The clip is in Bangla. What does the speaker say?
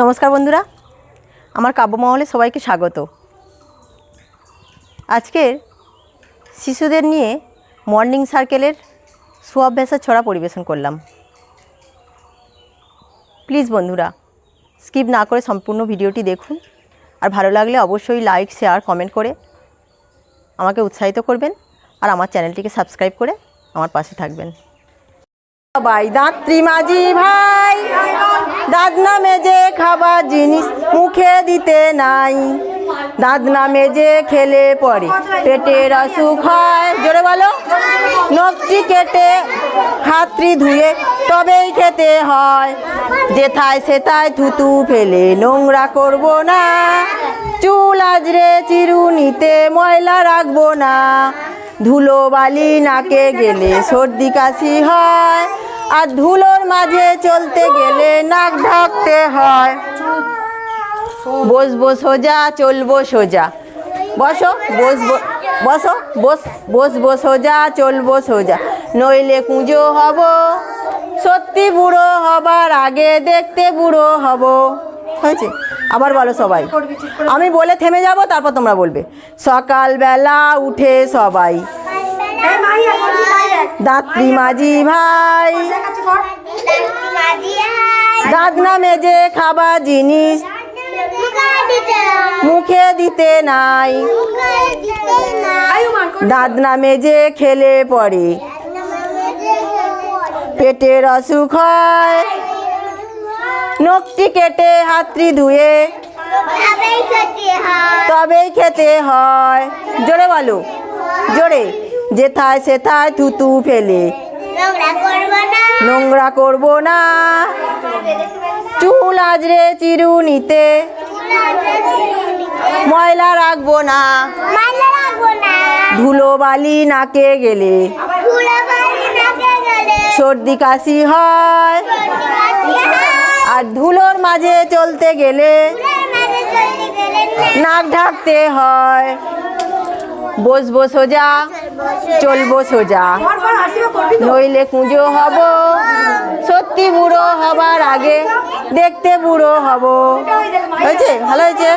নমস্কার বন্ধুরা, আমার কাব্যমহলে সবাইকে স্বাগত। আজকের শিশুদের নিয়ে মর্নিং সার্কেলের সুঅভ্যাসের ছড়া পরিবেশন করলাম। প্লিজ বন্ধুরা স্কিপ না করে সম্পূর্ণ ভিডিওটি দেখুন, আর ভালো লাগলে অবশ্যই লাইক শেয়ার কমেন্ট করে আমাকে উৎসাহিত করবেন, আর আমার চ্যানেলটিকে সাবস্ক্রাইব করে আমার পাশে থাকবেন। সবাই দাঁত্রি মাঝি ভাই দাঁত না মেজে খাবার জিনিস মুখে দিতে নাই। দাঁত না মেজে খেলে পরে। পেটের অসুখ হয়। জোরে বলো। নখটি কেটে হাতটি ধুয়ে তবেই খেতে হয়। যেথায় সেথায় থুতু ফেলে। নোংরা করব না। চুল আজরে চিরুনিতে ময়লা রাখব না। ধুলো বালি নাকে গেলে সর্দি কাশি হয়। আর ধুলোর মাঝে চলতে গেলে নাক ঢাকতে হয়। বসবো সোজা, চলবো সোজা। বসো, বসবো, বসো, বস, বসবো সোজা, চলবো সোজা। নইলে কুঁজো হব, সত্যি বুড়ো হবার আগে দেখতে বুড়ো হব। হয়েছে? আবার বলো সবাই। আমি বলে থেমে যাব, তারপর তোমরা বলবে। সকালবেলা উঠে সবাই। দাঁতরি মাঝি ভাই। দাঁত না মেজে খাবার জিনিস। মুখে দিতে নাই। দাঁত না মেজে খেলে পড়ে পেটের অসুখ হয়। নখটি কেটে হাতটি ধুয়ে। তবেই খেতে হয়। জোরে বলো। জোরে। যেথায় সেথায় থুতু ফেলে। নোংরা করব না। চুল আজরে চিরুনিতে ময়লা রাখব না। ধুলো বালি নাকে গেলে। সর্দি কাশি হয়। আর ধুলোর মাঝে চলতে গেলে নাক ঢাকতে হয়। বসবো সোজা চলবো সোজা নইলে কুঁজো হব, সত্যি বুড়ো হবার আগে দেখতে বুড়ো হব। হয়েছে? ভালো হয়েছে।